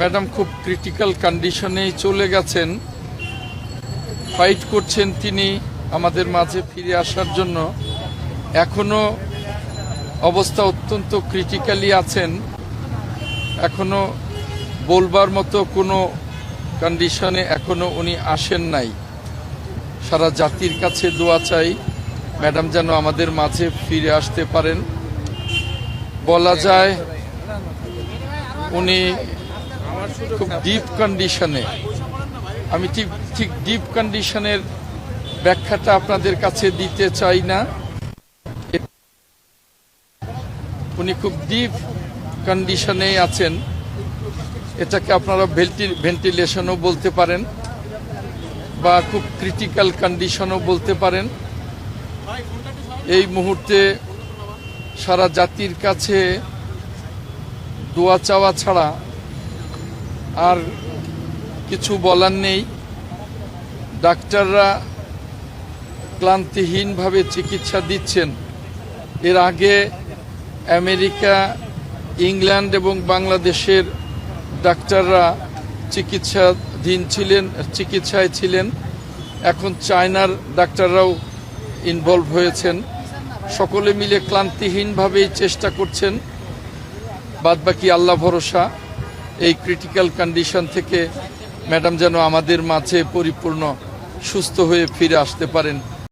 Madam খুব critical কন্ডিশনেই চলে গেছেন। ফাইট করছেন তিনি আমাদের মাঝে ফিরে আসার জন্য। এখনও অবস্থা অত্যন্ত ক্রিটিক্যালি আছেন। এখনও বলবার মতো কোনো কন্ডিশনে এখনও উনি আসেন নাই। সারা জাতির কাছে দোয়া চাই, ম্যাডাম যেন আমাদের মাঝে ফিরে আসতে পারেন। বলা যায়, উনি খুব ডিপ কন্ডিশনে আমি ঠিক ঠিক ডিপ কন্ডিশনের ব্যাখ্যাটা আপনাদের কাছে দিতে চাই না। উনি খুব ডিপ কন্ডিশনে আছেন। এটাকে আপনারা ভেন্টিলেশনও বলতে পারেন বা খুব ক্রিটিক্যাল কন্ডিশনও বলতে পারেন। এই মুহূর্তে সারা জাতির কাছে দোয়া চাওয়া ছাড়া আর কিছু বলার নেই। ডাক্তাররা ক্লান্তিহীনভাবে চিকিৎসা দিচ্ছেন। এর আগে আমেরিকা, ইংল্যান্ড এবং বাংলাদেশের ডাক্তাররা চিকিৎসাধীন ছিলেন, চিকিৎসায় ছিলেন। এখন চায়নার ডাক্তাররাও ইনভলভ হয়েছেন। সকলে মিলে ক্লান্তিহীনভাবেই চেষ্টা করছেন। বাদবাকি আল্লাহ ভরসা। এই ক্রিটিক্যাল কন্ডিশন থেকে ম্যাডাম যেন আমাদের মাঝে পরিপূর্ণ সুস্থ হয়ে ফিরে আসতে পারেন।